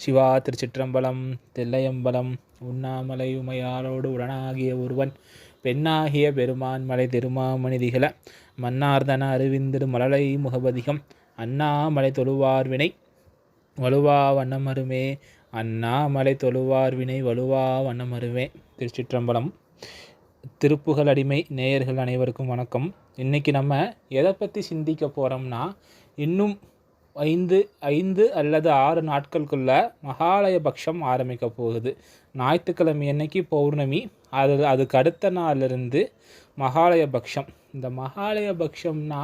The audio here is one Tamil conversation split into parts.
சிவா திருச்சிற்றம்பலம் தில்லையம்பலம் உண்ணாமலை உமையாரோடு உடனாகிய ஒருவன் பெண்ணாகிய பெருமான் மலை திருமாமணி திகழ மன்னார்தன அறிவிந்திடு மலலை முகபதிகம் அண்ணாமலை தொழுவார் வினை வலுவா வண்ணமருமே அண்ணாமலை தொழுவார் வினை வலுவா வண்ணமருமே. திருச்சிற்றம்பலம். திருப்புகழ் அடிமை நேயர்கள் அனைவருக்கும் வணக்கம். இன்றைக்கி நம்ம எதை பற்றி சிந்திக்க போகிறோம்னா இன்னும் ஐந்து ஐந்து அல்லது ஆறு நாட்களுக்குள்ள மகாலய பக்ஷம் ஆரம்பிக்க போகுது. ஞாயிற்றுக்கிழமை அன்னைக்கு பௌர்ணமி அது அதுக்கு அடுத்த நாளிலிருந்து மகாலய பக்ஷம் இந்த மகாலய பக்ஷம்னா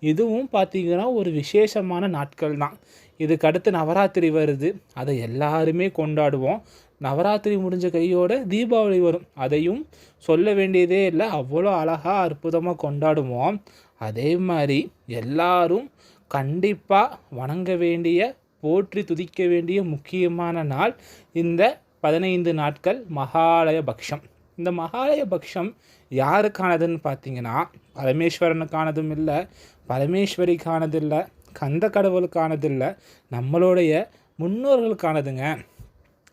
இதுவும் பார்த்திங்கன்னா ஒரு விசேஷமான நாட்கள் தான். இதுக்கு அடுத்து நவராத்திரி வருது. அதை எல்லாருமே கொண்டாடுவோம். நவராத்திரி முடிஞ்ச கையோட தீபாவளி வரும். அதையும் சொல்ல வேண்டியதே இல்லை. அவ்வளோ அழகாக அற்புதமாக கொண்டாடுவோம். அதே மாதிரி எல்லாரும் கண்டிப்பாக வணங்க வேண்டிய போற்றி துதிக்க வேண்டிய முக்கியமான நாள் இந்த பதினைந்து நாட்கள் மகாலய பக்ஷம். இந்த மகாலய பக்ஷம் யாருக்கானதுன்னு பார்த்தீங்கன்னா பரமேஸ்வரனுக்கானதும் இல்லை பரமேஸ்வரிக்கானது இல்லை கந்த கடவுளுக்கானது இல்லை நம்மளுடைய முன்னோர்களுக்கானதுங்க.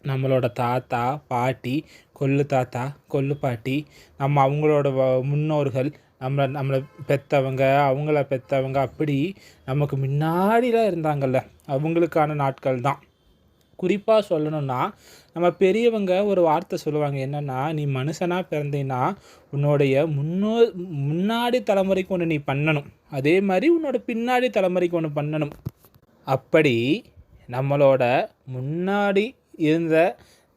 நம்மளோட தாத்தா பாட்டி கொள்ளு தாத்தா கொல்லு பாட்டி நம்ம அவங்களோட முன்னோர்கள் நம்மளை நம்மளை பெற்றவங்க அவங்கள பெற்றவங்க அப்படி நமக்கு முன்னாடிலாம் இருந்தாங்கல்ல அவங்களுக்கான நாட்கள் தான். குறிப்பாக சொல்லணும்னா நம்ம பெரியவங்க ஒரு வார்த்தை சொல்லுவாங்க என்னென்னா நீ மனுஷனாக பிறந்தீங்கன்னா உன்னோடைய முன்னோ முன்னாடி தலைமுறைக்கு ஒன்று நீ பண்ணணும். அதே மாதிரி உன்னோட பின்னாடி தலைமுறைக்கு ஒன்று பண்ணணும். அப்படி நம்மளோட முன்னாடி இருந்த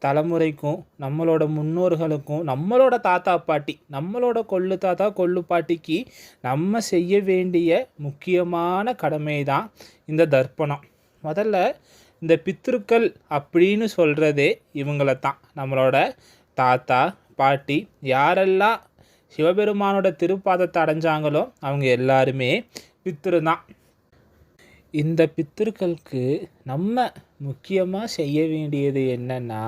தலைமுறைக்கும் நம்மளோட முன்னோர்களுக்கும் நம்மளோட தாத்தா பாட்டி நம்மளோட கொள்ளு தாத்தா கொள்ளு பாட்டிக்கு நம்ம செய்ய வேண்டிய முக்கியமான கடமை தான் இந்த தர்ப்பணம். முதல்ல இந்த பித்திருக்கள் அப்படின்னு சொல்கிறதே இவங்கள தான் நம்மளோட தாத்தா பாட்டி யாரெல்லாம் சிவபெருமானோட திருப்பாதத்தை அடைஞ்சாங்களோ அவங்க எல்லாருமே பித்திரு தான் இந்த பித்திருக்களுக்கு நம்ம முக்கியமாக செய்ய வேண்டியது என்னென்னா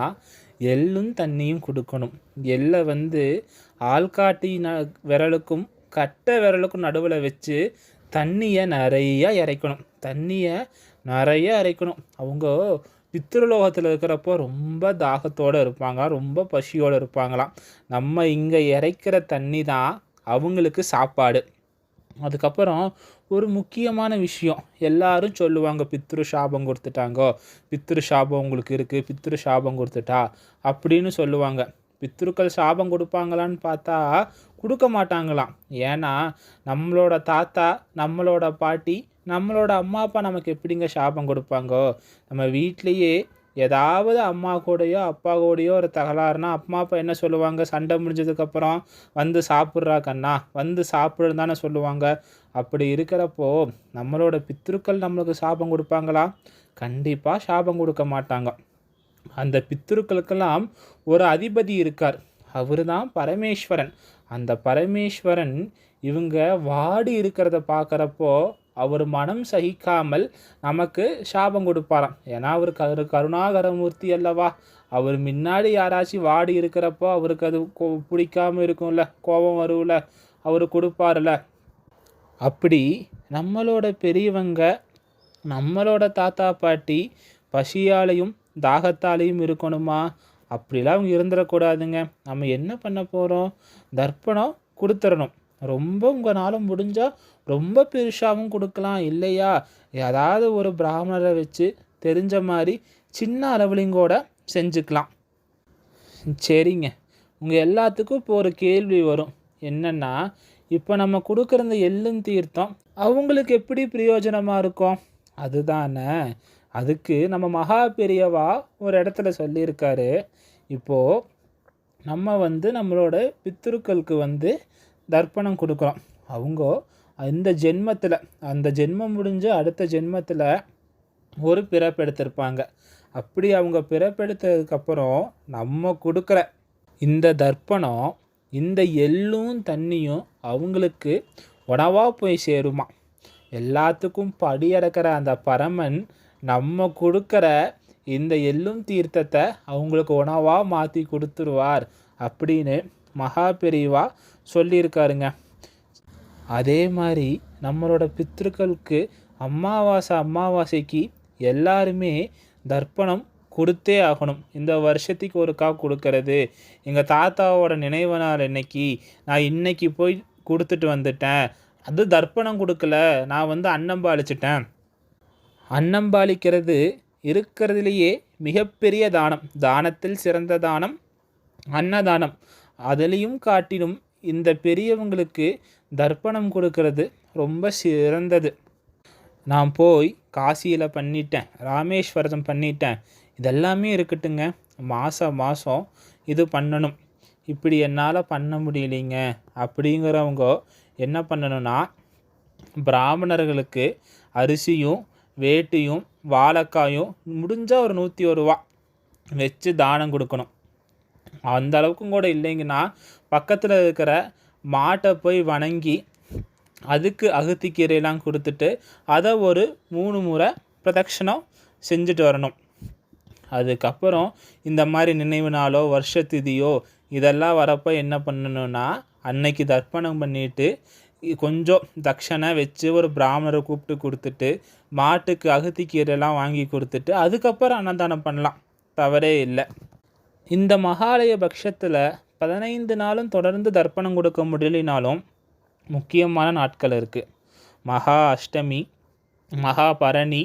எள்ளும் தண்ணியும் கொடுக்கணும். எள்ளை வந்து ஆள்காட்டி ந விரலுக்கும் கட்டை விரலுக்கும் நடுவில் வச்சு தண்ணியை நிறைய இறைக்கணும். தண்ணியை நிறைய இறைக்கணும். அவங்க பித்திருலோகத்தில் இருக்கிறப்போ ரொம்ப தாகத்தோடு இருப்பாங்க ரொம்ப பசியோடு இருப்பாங்களாம். நம்ம இங்கே இறைக்கிற தண்ணி தான் அவங்களுக்கு சாப்பாடு. அதுக்கப்புறம் ஒரு முக்கியமான விஷயம். எல்லாரும் சொல்லுவாங்க பித்ரு சாபம் கொடுத்துட்டாங்கோ. பித்ரு சாபம் உங்களுக்கு இருக்குது பித்ரு சாபம் கொடுத்துட்டா. அப்படின்னு சொல்லுவாங்க. பித்ருக்கள் சாபம் கொடுப்பாங்களான்னு பார்த்தா கொடுக்க மாட்டாங்களாம். ஏன்னா நம்மளோட தாத்தா நம்மளோட பாட்டி நம்மளோட அம்மா அப்பா நமக்கு எப்படிங்க சாபம் கொடுப்பாங்கோ? நம்ம வீட்லேயே ஏதாவது அம்மா கூடயோ அப்பா கூடயோ ஒரு தகராறுனா அம்மா அப்பா என்ன சொல்லுவாங்க? சண்டை முடிஞ்சதுக்கப்புறம் வந்து சாப்பிட்றா கண்ணா வந்து சாப்பிடுன்னு தானே சொல்லுவாங்க. அப்படி இருக்கிறப்போ நம்மளோட பித்திருக்கள் நம்மளுக்கு சாபம் கொடுப்பாங்களா? கண்டிப்பாக சாபம் கொடுக்க மாட்டாங்க. அந்த பித்திருக்களுக்கெல்லாம் ஒரு அதிபதி இருக்கார். அவர் தான் பரமேஸ்வரன். அந்த பரமேஸ்வரன் இவங்க வாடி இருக்கிறத பார்க்குறப்போ அவர் மனம் சகிக்காமல் நமக்கு சாபம் கொடுப்பாராம். ஏன்னா அவர் கரு கருணாகரமூர்த்தி அல்லவா? அவர் முன்னாடி யாராச்சும் வாடி இருக்கிறப்போ அவருக்கு அது பிடிக்காம இருக்கும்ல கோபம் வரும்ல அவர் கொடுப்பார்ல. அப்படி நம்மளோட பெரியவங்க நம்மளோட தாத்தா பாட்டி பசியாலையும் தாகத்தாலையும் இருக்கணுமா? அப்படிலாம் அவங்க இருந்துடக்கூடாதுங்க நம்ம என்ன பண்ண போகிறோம் தர்ப்பணம் கொடுத்துடணும் ரொம்ப உங்களால் முடிஞ்சால் ரொம்ப பெருசாகவும் கொடுக்கலாம் இல்லையா? ஏதாவது ஒரு பிராமணரை வச்சு தெரிஞ்ச மாதிரி சின்ன அளவுலையும் கூட செஞ்சுக்கலாம். சரிங்க. உங்கள் எல்லாத்துக்கும் இப்போ ஒரு கேள்வி வரும். என்னென்னா இப்போ நம்ம கொடுக்குற இந்த எள்ளும் தீர்த்தம் அவங்களுக்கு எப்படி பிரயோஜனமாக இருக்கும்? அதுதானே. அதுக்கு நம்ம மகா பெரியவா ஒரு இடத்துல சொல்லியிருக்காரு. இப்போது நம்ம வந்து நம்மளோட பித்திருக்களுக்கு வந்து தர்ப்பணம் கொடுக்குறோம். அவங்க இந்த ஜென்மத்தில் அந்த ஜென்மம் முடிஞ்சு அடுத்த ஜென்மத்தில் ஒரு பிறப்பெடுத்திருப்பாங்க அப்படி அவங்க பிறப்பெடுத்ததுக்கப்புறம் நம்ம கொடுக்குற இந்த தர்ப்பணம் இந்த எள்ளும் தண்ணியும் அவங்களுக்கு உணவாக போய் சேருமா. எல்லாத்துக்கும் படியடக்கிற அந்த பரமன் நம்ம கொடுக்குற இந்த எள்ளும் தீர்த்தத்தை அவங்களுக்கு உணவாக மாற்றி கொடுத்துருவார் அப்படின்னு மகா பெரியவா சொல்லியிருக்காருங்க. அதே மாதிரி நம்மளோட பித்திருக்களுக்கு அமாவாசை அமாவாசைக்கு எல்லாருமே தர்ப்பணம் கொடுத்தே ஆகணும். இந்த வருஷத்துக்கு ஒருக்கா கொடுக்கறது. எங்கள் தாத்தாவோட நினைவு நாள் இன்னைக்கு நான் இன்னைக்கு போய் கொடுத்துட்டு வந்துட்டேன். அது தர்ப்பணம் கொடுக்கல. நான் வந்து அன்னம்பாளிச்சிட்டேன் அன்னம்பாளிக்கிறது இருக்கிறதுலேயே மிகப்பெரிய தானம். தானத்தில் சிறந்த தானம் அன்னதானம். அதுலேயும் காட்டிலும் இந்த பெரியவங்களுக்கு தர்ப்பணம் கொடுக்கறது ரொம்ப சிறந்தது. நான் போய் காசியில் பண்ணிட்டேன் ராமேஸ்வரம் பண்ணிட்டேன். இதெல்லாமே இருக்கட்டுங்க. மாதம் மாதம் இது பண்ணணும். இப்படி என்னால் பண்ண முடியலைங்க. அப்படிங்கிறவங்க என்ன பண்ணணும்னா பிராமணர்களுக்கு அரிசியும் வேட்டியும் வாழைக்காயும் முடிஞ்சால் ஒரு நூற்றி ஒரு ரூபா வச்சு தானம் கொடுக்கணும். அந்த அளவுக்கும் கூட இல்லைங்கன்னா பக்கத்தில் இருக்கிற மாட்டை போய் வணங்கி அதுக்கு அகத்திக்கீரையெல்லாம் கொடுத்துட்டு அதை ஒரு மூணு முறை பிரதட்சணம் செஞ்சுட்டு வரணும். அதுக்கப்புறம் இந்த மாதிரி நினைவு நாளோ வருஷ திதியோ இதெல்லாம் வரப்போ என்ன பண்ணணும்னா அன்னைக்கு தர்ப்பணம் பண்ணிட்டு கொஞ்சம் தட்சணை வச்சு ஒரு பிராமணரை கூப்பிட்டு கொடுத்துட்டு மாட்டுக்கு அகத்திக்கீரைலாம் வாங்கி கொடுத்துட்டு அதுக்கப்புறம் அன்னதானம் பண்ணலாம். தவறே இல்லை. இந்த மகாலய பட்சத்தில் பதினைந்து நாளும் தொடர்ந்து தர்ப்பணம் கொடுக்க முடியலினாலும் முக்கியமான நாட்கள் இருக்குது மகா அஷ்டமி மகா பரணி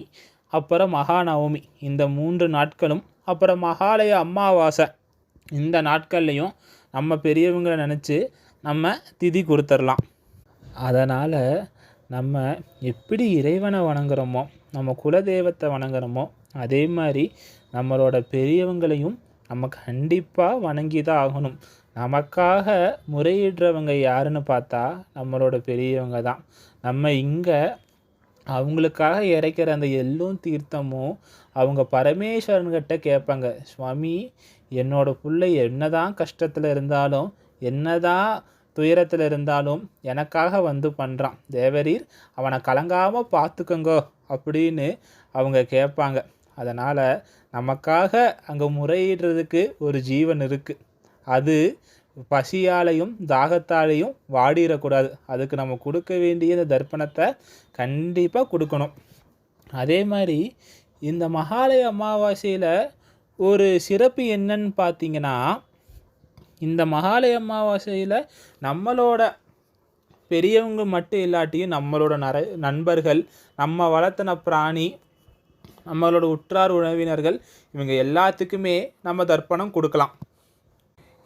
அப்புறம் மகா நவமி. இந்த மூன்று நாட்களும் அப்புறம் மகாலய அம்மாவாசை. இந்த நாட்கள்லையும் நம்ம பெரியவங்களை நினச்சி நம்ம திதி கொடுத்துர்லாம் அதனால் நம்ம எப்படி இறைவனை வணங்குறோமோ நம்ம குலதெய்வத்தை வணங்குறோமோ அதே மாதிரி நம்மளோட பெரியவங்களையும் நம்ம கண்டிப்பாக வணங்கி தான் ஆகணும் நமக்காக முறையிடுறவங்க யாருன்னு பார்த்தா நம்மளோட பெரியவங்க தான். நம்ம இங்கே அவங்களுக்காக இறைக்கிற அந்த எல்லும் தீர்த்தமும் அவங்க பரமேஸ்வரன்கிட்ட கேட்பாங்க சுவாமி என்னோட பிள்ளை என்னதான் கஷ்டத்தில் இருந்தாலும் என்னதான் துயரத்தில் இருந்தாலும் எனக்காக வந்து பண்ணுறான் தேவரீர் அவனை கலங்காமல் பார்த்துக்கோங்கோ அப்படின்னு அவங்க கேட்பாங்க. அதனால் நமக்காக அங்கே முறையிடுறதுக்கு ஒரு ஜீவன் இருக்குது அது பசியாலையும் தாகத்தாலையும் வாடிடக்கூடாது. அதுக்கு நம்ம கொடுக்க வேண்டிய இந்த தர்ப்பணத்தை கண்டிப்பாக கொடுக்கணும். அதே மாதிரி இந்த மகாலய அமாவாசையில் ஒரு சிறப்பு என்னன்னு பார்த்தீங்கன்னா இந்த மகாலய அமாவாசையில் நம்மளோட பெரியவங்க மட்டும் இல்லாட்டியும் நம்மளோட நர நண்பர்கள் நம்ம வளர்த்தின பிராணி நம்மளோட உற்றார் உறவினர்கள் இவங்க எல்லாத்துக்குமே நம்ம தர்ப்பணம் கொடுக்கலாம்.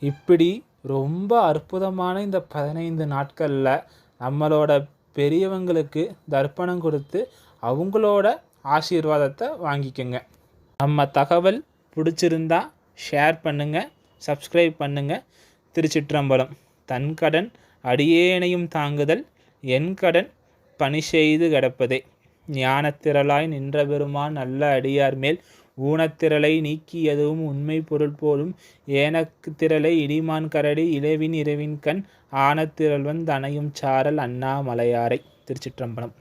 இப்படி ரொம்ப அற்புதமான இந்த பதினைந்து நாட்களில் நம்மளோட பெரியவங்களுக்கு தர்ப்பணம் கொடுத்து அவங்களோட ஆசீர்வாதத்தை வாங்கிக்கோங்க. நம்ம தகவல் பிடிச்சிருந்தா ஷேர் பண்ணுங்கள் சப்ஸ்கிரைப் பண்ணுங்கள் திருச்சிற்றம்பலம் தன் கடன் அடியேனையும் தாங்குதல் என் கடன் பணி செய்து கிடப்பதே. ஞானத்திரளாய் நின்ற பெருமான் நல்ல அடியார் மேல் ஊனத்திரளை நீக்கியதும் உண்மை பொருள் போலும் ஏனக்கு திரளை இடிமான் கரடி இளவின் இரவின் கண் ஆனத்திரள்வன் தனையும் சாரல் அண்ணாமலையாரை. திருச்சிற்றம்பலம்.